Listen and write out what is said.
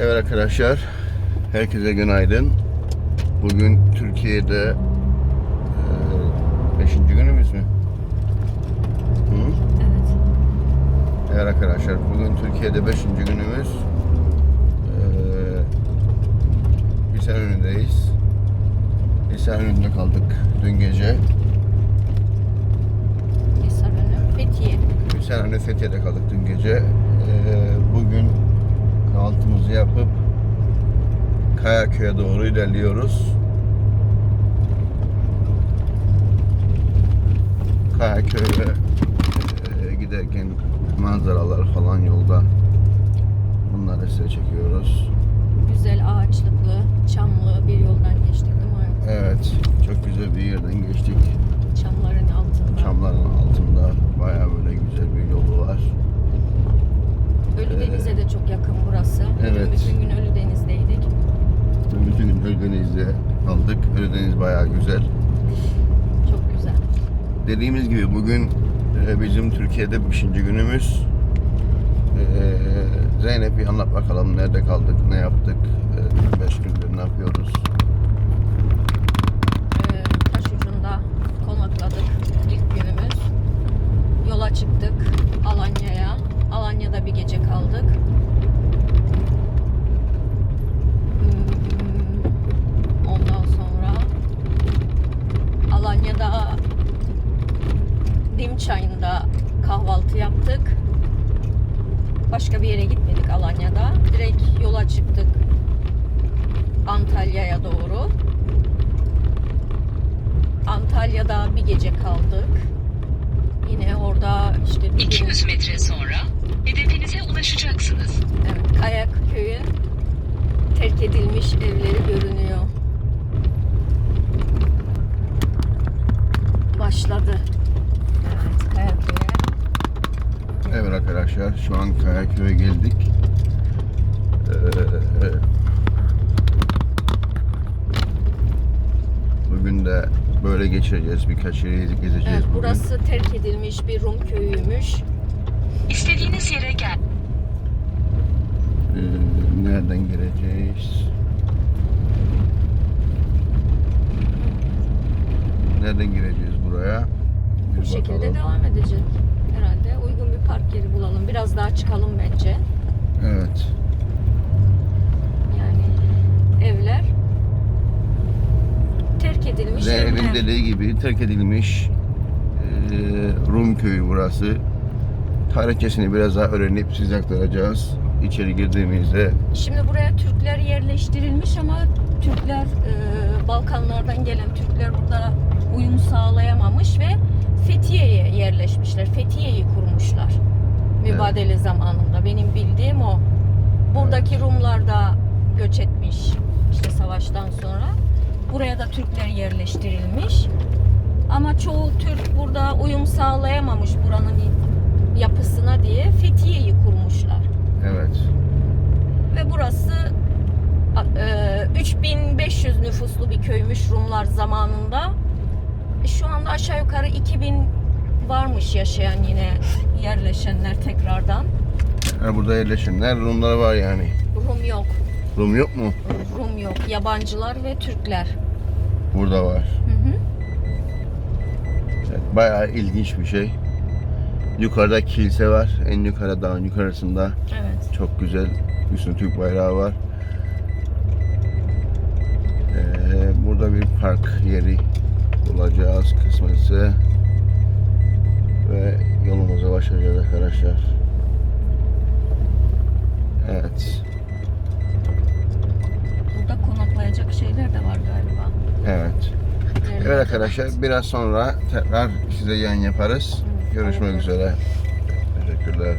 Evet arkadaşlar, herkese günaydın. Bugün Türkiye'de 5. günümüz mü? Hı? Evet. Evet arkadaşlar, bugün Türkiye'de 5. günümüz. Ee, Lise önündeyiz. Lise önünde kaldık dün gece. Hisarönü, Fethiye. Lise önünde Fethiye'de kaldık dün gece. Ee, bugün kahvaltımızı yapıp Kayaköy'e doğru ilerliyoruz. Kayaköy'e e, giderken manzaralar falan yolda bunları size çekiyoruz. Güzel ağaçlıklı, çamlı bir yoldan geçtik değil mi? hayatım? Evet, çok güzel bir yerden geçtik. Çamların altında. Çamların altında bayağı böyle güzel bir yolu var. Ölüdeniz'e de çok yakın burası. Bugün Evet. Bütün gün Ölüdeniz'deydik. Bütün gün Ölüdeniz'de kaldık. Ölüdeniz bayağı güzel. Çok güzel. Dediğimiz gibi bugün e, bizim Türkiye'de 5. günümüz. E, Zeynep bir anlat bakalım nerede kaldık, ne yaptık, 5 gündür ne yapıyoruz. Ee, taş ucunda konakladık ilk günümüz. Yola çıktık Alanya'ya. Alanya'da bir gece kaldık. Hmm, Ondan sonra Alanya'da Dimçay'ında kahvaltı yaptık. Başka bir yere gitmedik Alanya'da. Direkt yola çıktık Antalya'ya doğru. Antalya'da bir gece kaldık. Yine orada işte bir gün 200 metre sonra hedefinize ulaşacaksınız. evet, Kayak köyün terk edilmiş evleri görünüyor. Başladı. Evet, Kayak köyü. Evet arkadaşlar şu an Kayaköy'e geldik. Ee, bugün de böyle geçireceğiz. Birkaç yeri gezeceğiz Evet, bugün. burası terk edilmiş bir Rum köyüymüş. İstediğiniz yere gel. Ee, nereden gireceğiz? Nereden gireceğiz Bu şekilde bakalım. devam edecek. Herhalde uygun bir park yeri bulalım. Biraz daha çıkalım bence. Evet. Yani evler terk edilmiş evler. dediği gibi terk edilmiş e, Rum köyü burası. Tarihçesini biraz daha öğrenip size aktaracağız. İçeri girdiğimizde Şimdi buraya Türkler yerleştirilmiş ama Türkler e, Balkanlardan gelen Türkler burada uyum sağlayamamış ve Fethiye'ye yerleşmişler. Fethiye'yi kurmuşlar. Mübadele zamanında. Benim bildiğim o. Buradaki Rumlar da göç etmiş işte savaştan sonra. Buraya da Türkler yerleştirilmiş. Ama çoğu Türk burada uyum sağlayamamış buranın yapısına diye Fethiye'yi kurmuşlar. evet. Ve burası e, 3500 nüfuslu bir köymüş Rumlar zamanında. Şu anda aşağı yukarı 2000 varmış yaşayan yine yerleşenler tekrardan. Yani burada yerleşenler Rumlar var yani. Rum yok. Rum yok mu? Rum yok. Yabancılar ve Türkler. Burada var. Hı hı. Evet, bayağı ilginç bir şey. Yukarıda kilise var. En yukarı dağın yukarısında. Evet. Çok güzel. Üstünde Türk bayrağı var. Ee, burada bir park yeri bulacağız kısmetse. Ve yolumuza başlayacağız arkadaşlar. Evet. Burada konaklayacak şeyler de var galiba. Evet. Yerler Evet arkadaşlar biraz sonra tekrar size yayın yaparız. Görüşmek üzere. Teşekkürler.